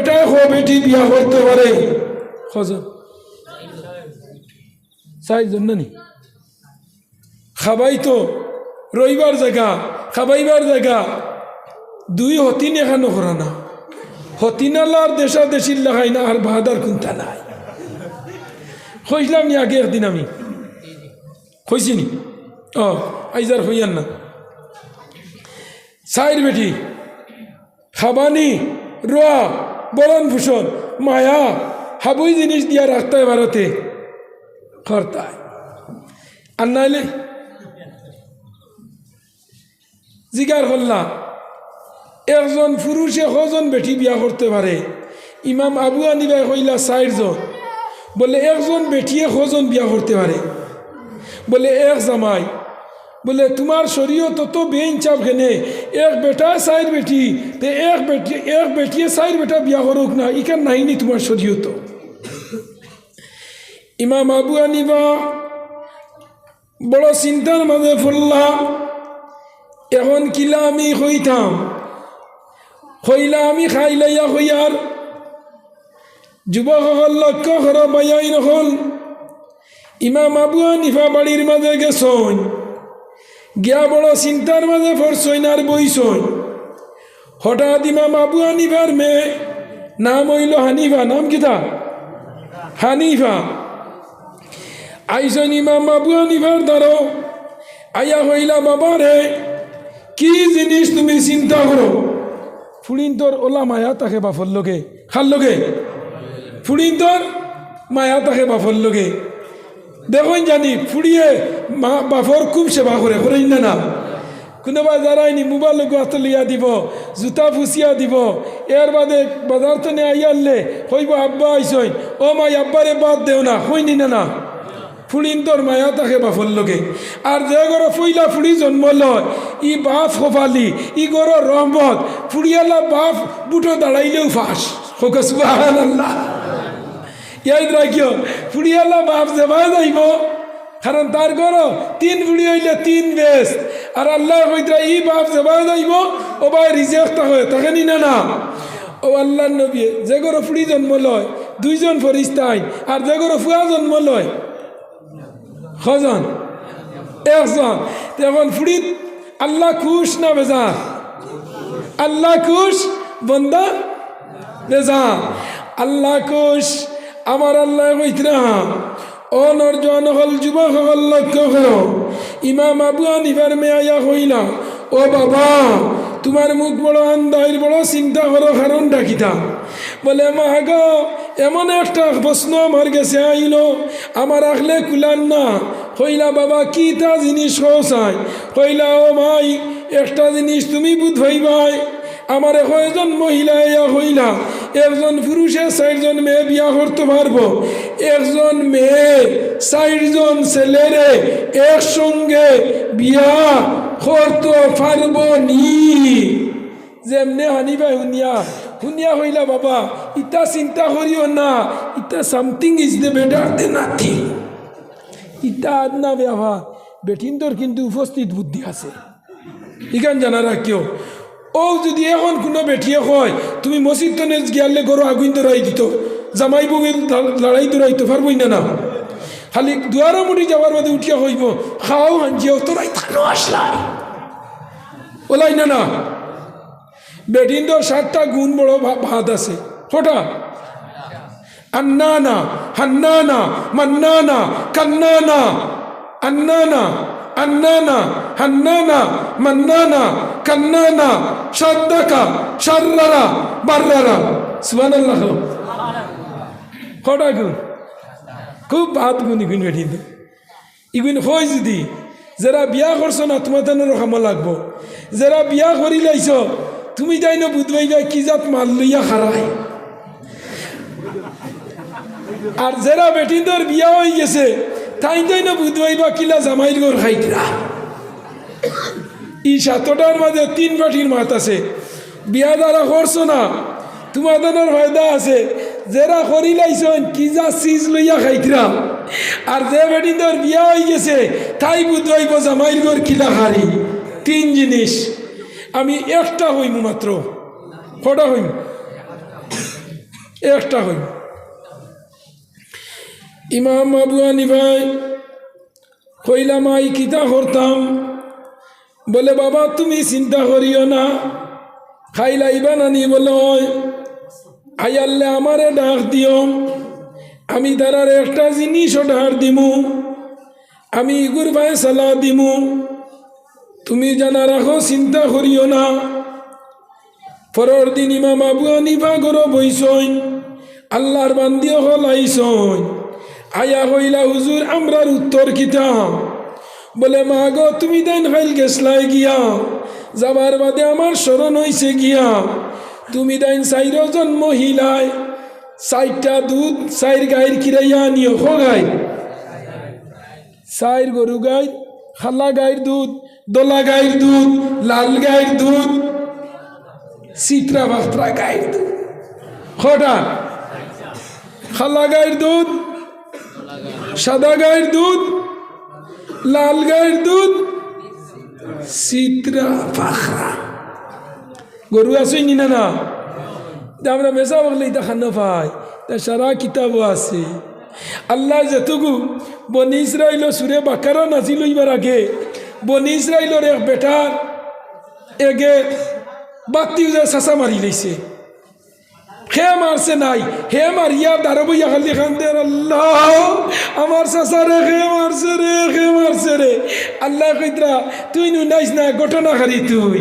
বেটায় হো বেটি বিয়া করতে পারে। কজন চারজন না নি? খাবাই তো রইবার জায়গা খাবাইবার জায়গা। দুই হতিন এখানো করা না। হতিনালার দেশা দেশির লাগাই না আর বাহাদার কোনটা নাই। কইলাম নি আগে একদিন আমি? কইছি নি? ও আইজার হইয়ান না। সাইড বেটি খাবানি রোয়া। বরণ ভূষণ, মায়া, হাবুই জিনিস দিয়া রাখতে ভারতে খরতায় আর নাইলে জিগার করলাম একজন পুরুষে কজন বেটি বিয়া করতে পারে? ইমাম আবু আনিবাই কইলা ষাটজন বলে একজন বেটিয়ে কজন বিয়া করতে পারে? বলে এক জামাই। বলে, তোমার শরীয় তত বেইনচাপ কেনে এক বেটা চাইর বেটি, তে এক বেটি, এক বেটিয়ে চাইর বেটা বিয়া করুক না, ইখান নাইনি তোমার শরীয় তো ইমাম আবু আনিবা বড় চিন্তার মাঝে ফুল্লা এখন কিলা আমি হইতাম? হইলা আমি খাই খাইলাইয়া হইয়ার? যুবকসকল লক্ষ্য কর বায়াই নহল। ইমাম আবু আনিফা বাড়ির মাঝে গেছন। গিয়া বড় চিন্তার মাঝে পড়ছইন আর বইছইন হঠাৎ ইমাম আবু হানিফার মেয়ে, নাম হইল হানিফা, নাম কিতা? হানিফা। আইসন ইমাম আবু হানিফার দ্বারো আইয়া হইলা বাবা রে কি জিনিস তুমি চিন্তা করো ফুড়িন তোর ওলা মায়া তাকে বাফর লগে, খাল লগে। ফুড়িন তোর মায়া তাকে বাফর লগে। দেখুন জানি ফুড়িয়ে মা, বাফর খুব সেবা করে করেন না। না কোনোবা যারাইনি মোবাইল হাতে লিয়া দিব, জুতা ফুসিয়া দিব। এর বাদে বাজার তনে আইয়ারলে হইব আব্বা আইসইন ও মাই, আব্বারে বাদ দেও না হইনি না না। ফুড়িন তোর মায়া তাকে বাফর লগে আর যে গরো ফুইলা ফুড়ি জন্ম লয়, ই বাপ হফালি, ই গরো রহমত। ফুড়িয়ালা বাপ বুটো দাঁড়াইলেও ফাঁস। হোকে সুবাহ আল্লাহ ইয়াদ রাখিও। ফুড়িয়ালা বাপ যাবা যাইব। কারণ তার ঘর তিন ফুড়ি হইলে তিন বেশ। আর আল্লাহ কইতরা ই বাপ যাবা যাইব। ও বা রিজেক্ট হয় তাকে নি না না? ও আল্লাহ নবী, যে ঘর ফুড়ি জন্ম লয়, দুইজন ফরিস্তাইন আর যে ঘর ফুয়া জন্ম লয় হজন একজন। এখন ফুড়িত আল্লাহ খুশ না বেজা আল্লাহ খুশ, বন্দা বেজা আল্লাহ খুশ। আমার আল্লাহ কইতরা ও নরজন হল, যুবক হল, লক্ষ্য করো। ইমাম আবু আনিবার মেয়া হইলা। ও বাবা, তোমার মুখ বড় আন্দাইর বড় চিন্তা করো কারণ ডাকিতা বলে, মা গো, এমন একটা প্রশ্ন আমার গেছে আইল। আমার আখলে কুলান না। কইলা, বাবা, কি তা জিনিস কইলা, ও ভাই, একটা জিনিস তুমি বুধ ভাই আমার কয়জন মহিলা ইয়া হইলা? একজন পুরুষে চারজন মেয়ে বিয়া করতে পারব? একজন মেয়ে, চারজন ছেলেরে একসঙ্গে বিয়া করতে পারব নি। যেমনে হানিবা শুনিয়া শুনিয়া হইলা বাবা ইটা চিন্তা করিও না ইটা something is the better than nothing ইটা আদনা ব্যবহার বেটিন্দর কিন্তু উপস্থিত বুদ্ধি আছে। ইখান জানা রাখিও। ও যদি এখন কোনো বেটিয়ে কয়, তুমি মসজিদ তো গিয়ালে গরু আগুন দৌড়াই দিত, জামাই বগিল লড়াই দৌড়াইতে পারবই না না। খালি দুয়ারা মুড়ি যাওয়ার বাদে উঠিয়া হইব খাওয়াও হাঞ্জিয়াও তোরাই থানো আসলাই। ওলাই না না। বেটিন্দর সাতটা গুণ বড় ভাত আছে। কটা আন্নানা হান্নানা মান্নানা কান্নানা আন্নানা আন্নানা হান্নানা মান্নানা কান্নানা সাদ্দাকা সাররারা বাররারা কটা গুণ খুব ভাত গুণ গুণ বেঠিন ইগুণ হয় যদি যারা বিয়া করছ না তোমার তেনের খামা লাগবো যারা বিয়া করি লাইছ তুমি তাই না বুধবাইবা কি জাত মাল লইয়া খারাই আর যারা বেটিন্দর বিয়া হয়ে গেছে তাই তাই না বুধবাইবা কিলা জামাইর ঘর খাইতরা ই সাতটার মাঝে তিন বাটির মাত আছে। বিয়া দ্বারা করছ না? তোমাদের ফায়দা আছে। যারা করি লাইছন, কি যা চিজ লইয়া খাইতরা আর যে বেটিন্দর বিয়া হয়ে গেছে, তাই বুধবাইব জামাইর ঘর কিলা হারি তিন জিনিস আমি একটা হইম মাত্র কটা হইম? একটা হইল ইমাম আবু হানিফায় কইলাম আই কিতা করতাম? বলে, বাবা, তুমি চিন্তা করিও না। খাইলাইবা নানি বলে আই আল্লে আমারে ডাক দিও। আমি তারার একটা জিনিস ডাক দিমু। আমি ইগুর ভাই সালা দিমু। তুমি জানা রাখো, চিন্তা করিও না। পরের দিন ইমাম আবু হানিফা গরো বইসইন আল্লাহর বান্দিও হল আইসইন আয়া হইলা হুজুর, আমরার উত্তর কিতা বলে, মা গো, তুমি দেন খাইল গেছলাই গিয়া। যাবার বাদে আমার স্মরণ হইছে গিয়া। তুমি দেন চাইরজন মহিলায় চারটা দুধ চাইর গাইর কিরাইয়া নিও হো গাই চাইর গরু গাই খালা গাইর দুধ, দোলা গাইর দুধ, লাল গাইর দুধ, সিটরা বাস্ত্রা গাইর দুধ। কটা খালা গাইর দুধ, সাদা গাইর দুধ লাল গাইর দুধ, সিত্রা পাখরা গরু আসই নি না না? আমরা মেসা বললে এটা খানো পাই তা সারা কিতাবও আছে। আল্লাহ যেটুকু বনি ইসরাইল সুরে বাকারা নাচিল ইবার আগে, বনি ইসরাইলর এক বেটার, এগে বাতি যে চাচা মারি লাইছে। হে মারছে নাই হে মারিয়া দাঁড়াবো ইয়া খালি খান দে আল্লাহ। আমার চাচা রে হে মারছে রে হে মারছে রে আল্লাহ কইতরা, তুই নু নাইস না, ঘটনা খারি তুই।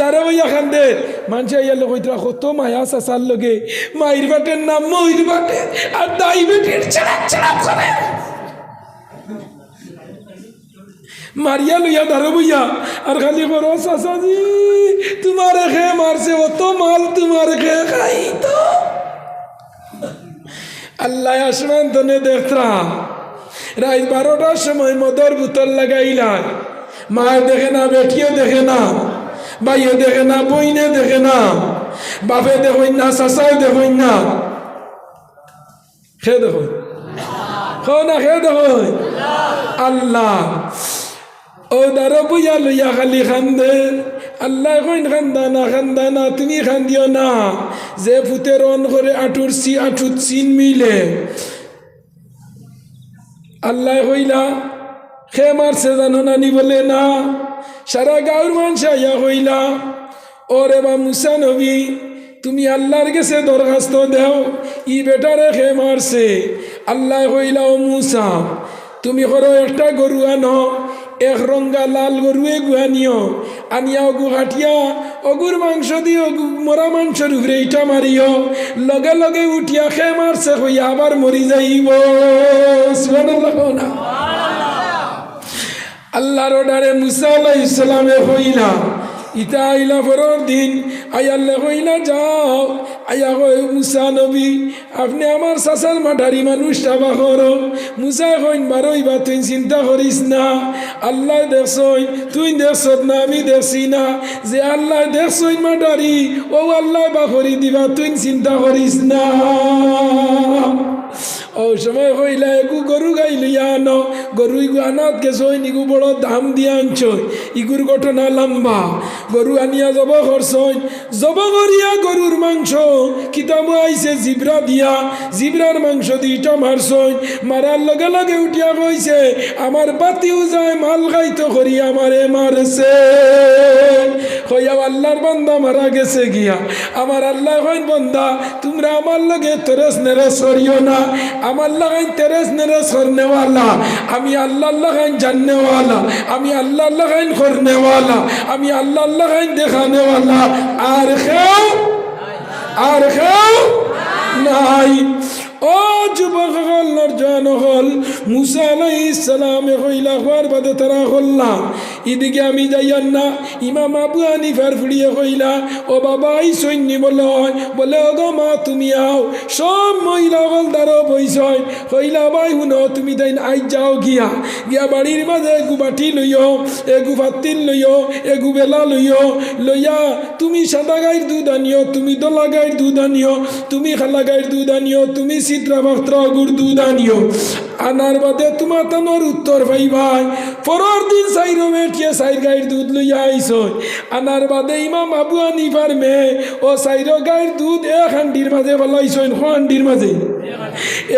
দাঁড়াবো ইয়া খান দে মানুষে ইয়া লোক কইতরা, কত মায়া চাচার লগে, মাইর বাটের নাম ময়ূর বাটে, আর দাই বেটের ছাড়া ছাড়া করে। মারিয়া লইয়া দাঁড়ো বইয়া আর খালি করো চাচাজি তোমার খে মারছে, অত মাল তোমার খে খাই তো আল্লাহ আসমান তনে দেখতরা। রাত বারোটার সময় মদর বোতল লাগাইলা। মায় দেখে না, বেটিও দেখে না বাইয়ে দেখে না বইনে দেখে না বাপে দেখই না, চাচাও দেখই না। খে দেখো খো না খে দেখো আল্লাহ। ও দারো বুঝা লইয়া খালি খান্দে। আল্লাহ কইন খান্দানা খান্দানা তুমি খান্দিও না। যে ফুতের অন করে আঠুর সি আঠুত চিন মিলে। আল্লাহ কইলা, খে মারছে জানো নানি বলে না। সারা গাঁর মানুষ আইয়া কইলা, ওরে বা মুসা নবী, তুমি আল্লাহর কাছে দরখাস্ত দেও, ই বেটারে খে মারছে। আল্লাহ কইলা, ও মুসা, তুমি করো একটা গরু আনো। এক রঙ্গা লাল গরুয়ে গুহা নিও আনিয়া অগু হাটিয়া অগুর মাংস দিও মরা মাংসর উপরে ইটা মারিও লগে লগে উঠিয়া খে মারছে হইয়া আবার মরি যাইব। না। আল্লাহর ডারে মুসা আলাইহিস সালামে হইলা। ইতা আইলা পরের দিন। আয়াল্লে কইলা, যাও। আয়া কই মুসা নবী, আপনি আমার চাচার মাঠারি মানুষ চাবা করো। মুসা কইন বারোই বা তুই চিন্তা করিস না। আল্লাহ দেখছই, তুই দেখছ না, আমি দেখছি না। যে আল্লাহ দেখছই মাঠারি, ও আল্লাহ বা করি দিবা, তুই চিন্তা করিস না। ও সময় কইলা, এগু গরু গাই লইয়া আনো। গরু ইগু আনাত গেছই ইগু বড় দাম দিয়ে আনছই। ইগুর ঘটনা লম্বা। গরু আনিয়া জব করছই জব করিয়া গরুর মাংস। কিতাব আইছে জিব্রা দিয়া। জিব্রার মাংস দিটা মারছই মারার লগে লগে উঠিয়া কইছে আমার বাতিও যায়, মাল খাইতো করিয়া আমারে মারছে আল্লাহর বান্দা মারা গেছে গিয়া। আমার আল্লাহ কইন বন্দা, তোমরা আমার লগে তেরস নেরস করিও না। আমার লাগাইন তেরস নেরস করনেওয়ালা। আমি আল্লাহ লাগাইন জাননেওয়ালা। আমি আল্লাহ লাগাইন করনেওয়ালা। আমি আল্লাহ লাগাইন দেখানেওয়ালা। আর খেও আর খেও নাই। ও যুবক হল নরজান হল। মুসা আলাইহিস সালামে হইলা হওয়ার বাদে তারা হল্লাম এদিকে আমি যাইয়ান না। ইমাম আবু হানিফার ফুড়িয়ে কইলা ও বাবা, এই সৈন্য বলে বলে ও গো মা, তুমি আও। সব মহিলা হল দ্বারো বইসয় কইলা ভাই, শুনো, তুমি তাই আই যাও গিয়া। গিয়া বাড়ির মাঝে এগু বাটি লইও, এগু ভাতিল লইও, এগু বেলা লইও। লইয়া তুমি সাদা গাইর দুধ আনিও, তুমি দলা গাইর দুধ আনিও, তুমি খালা গাইর দুধ আনিও, তুমি চিত্রা বাত্রা গুড় দুধ আনিও। আনার বাদে তোমার তানোর উত্তর পাইবাই পরের দিন সাইর মেটিয়ে সাইর গাইর দুধ লইয়া আইস। আনার বাদে ইমাম আবু আনিফার মেয়ে ও সাইর গাইর দুধ এক হান্ডির মাঝে ফলাইছইন হান্ডির মাঝে।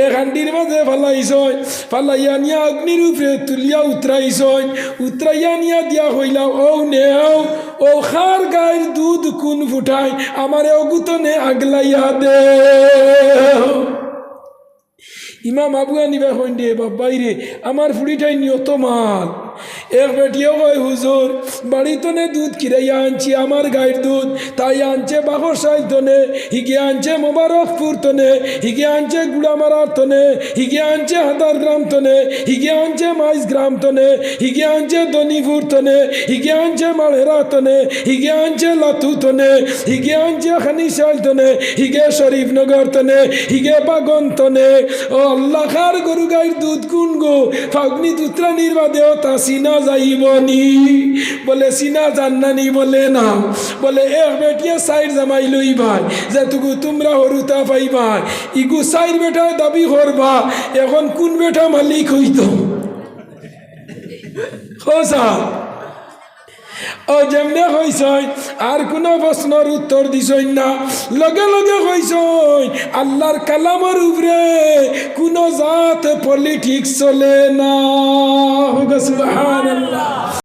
এক হান্ডির মাঝে ফলাইছইন ফালাইয়া নিয়া অগ্নির উপরে তুলিয়া উতরাইছইন উতরাইয়া নিয়া দিয়া হইলা, ও নেও, ও খার গাইর দুধ কোন ফুটাই আমারে অগুতনে আগলাইয়া দে ইমাম আবু আনিবা বাবাইরে আমার ফুড়িটাই নিয়ত মাল। এক বেটিও কয় হুজুর বাড়িতনে দুধ কিরাইয়া আনছি আমার গাইর দুধ তাই আনছে বাহর সাইল তনে হিগে আনছে মোবারকপুর তনে হিগে আনছে গুড়ামারার তনে হিগে আনছে হাদার গ্রাম তনে হিগে আনছে মাইজ গ্রাম তনে হিগে আনছে দনিপুর তনে হিগে আনছে মাড়েরা তনে হিগে আনছে লাতু তনে হিগে আনছে খানিশাল তনে হিগে শরীফনগর তনে হিগে বাগন তনে ও আল্লাহ খার গরু গাইর দুধ গুণ গো ফাগনি দুত্রা নির্বাদেও তা সিনা যাইবনি? বলে, সিনা জান্নানি বলে না। বলে এক বেটিয়ে সাইড জামাই লই ভাই যে তুকু তোমরা হরুতা পাইবা ইগু সাইড বেটা দাবি করবা, এখন কোন বেটা মালিক হইত? হোসা ও যেমনে হইছই, আর কোনো প্রশ্নের উত্তর দিছই না। লগে লগে হইছই, আল্লাহর কালামর উপরে কোনো জাত পলিটিক্স চলে না।